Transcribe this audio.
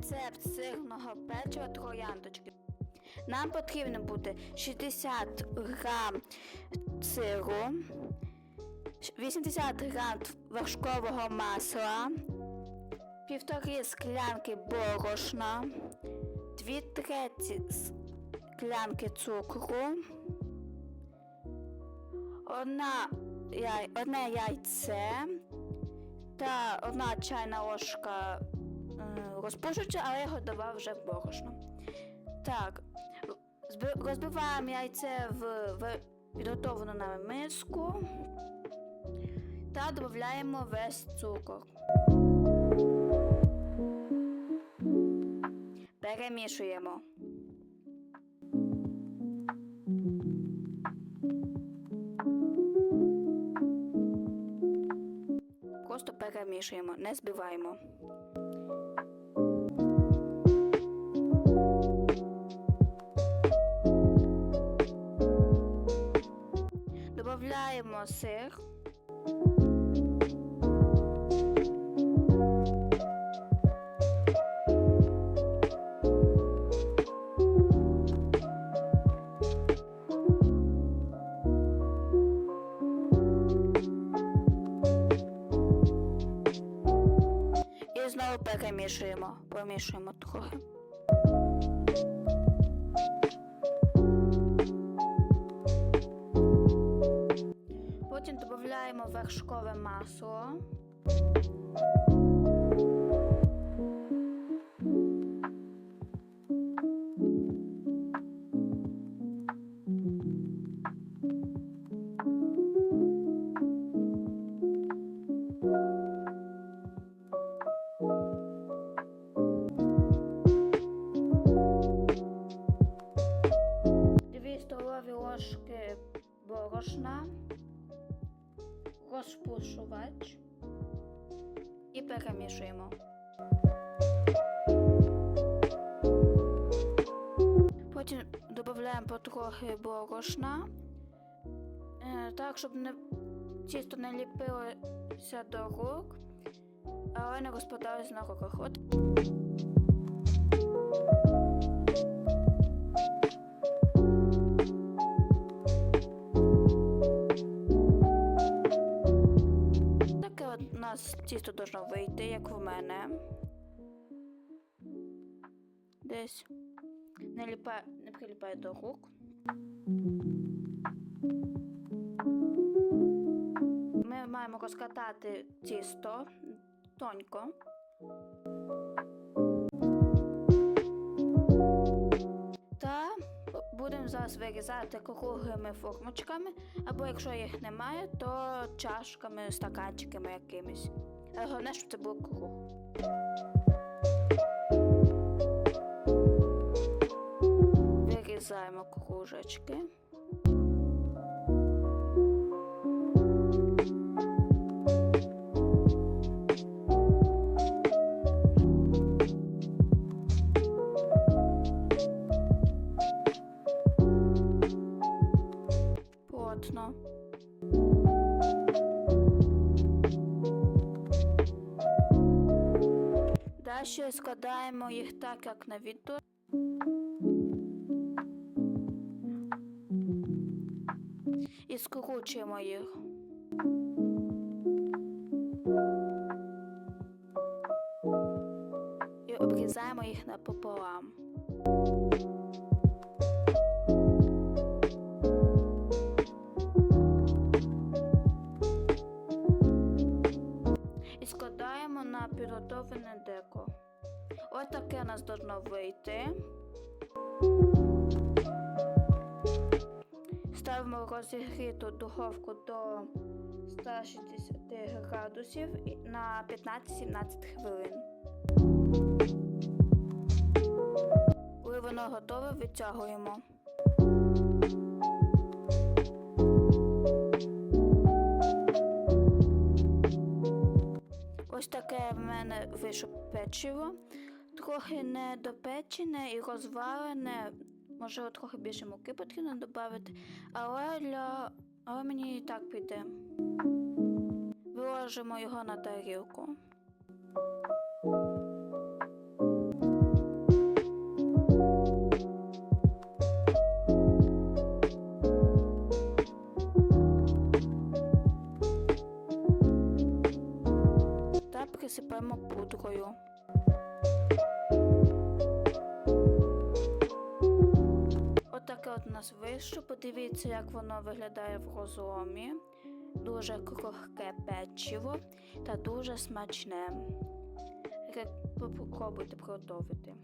Рецепт сирного печива трояндочки. Нам потрібно буде 60 грам сиру, 80 грам вершкового масла, півтори склянки борошна, 2 треті склянки цукру, одна, одне яйце та одна чайна ложка розпушувача, але я його вже в борошно. Так, розбиваємо яйце в підготовлену нами миску та додаємо весь цукор. Перемішуємо. Просто перемішуємо, не збиваємо. Додаємо сир. І знову перемішуємо, помішуємо трохи. Потім додаємо вершкове розпушувач і перемішуємо. Потім додаємо потрохи борошна, е, так, щоб не, тісто не ліпилося до рук, але не розпадалося на руках. Нас тісто должно вийти, як в мене. Десь не, ліпає, не приліпає до рук. Ми маємо розкатати тісто тонько. Зараз вирізати круглими формочками, або якщо їх немає, то чашками, стаканчиками якимись. Головне, щоб це було круг. Вирізаємо кружечки. Далі складаємо їх так, як на відео. І скручуємо їх. І обрізаємо їх напополам. Ось таке нас должно вийти. Ставимо розігріту духовку до 160 градусів на 15-17 хвилин. Коли воно готове, витягуємо. Ось таке в мене вийшло печиво трохи недопечене і розвалене, може трохи більше муки потрібно додати, але, для... але мені і так піде. Виложимо його на тарілку. Та присипаємо пудрою. Отаке от нас вийшло. Подивіться, як воно виглядає в розломі. Дуже крохке печиво та дуже смачне. Попробуйте приготувати.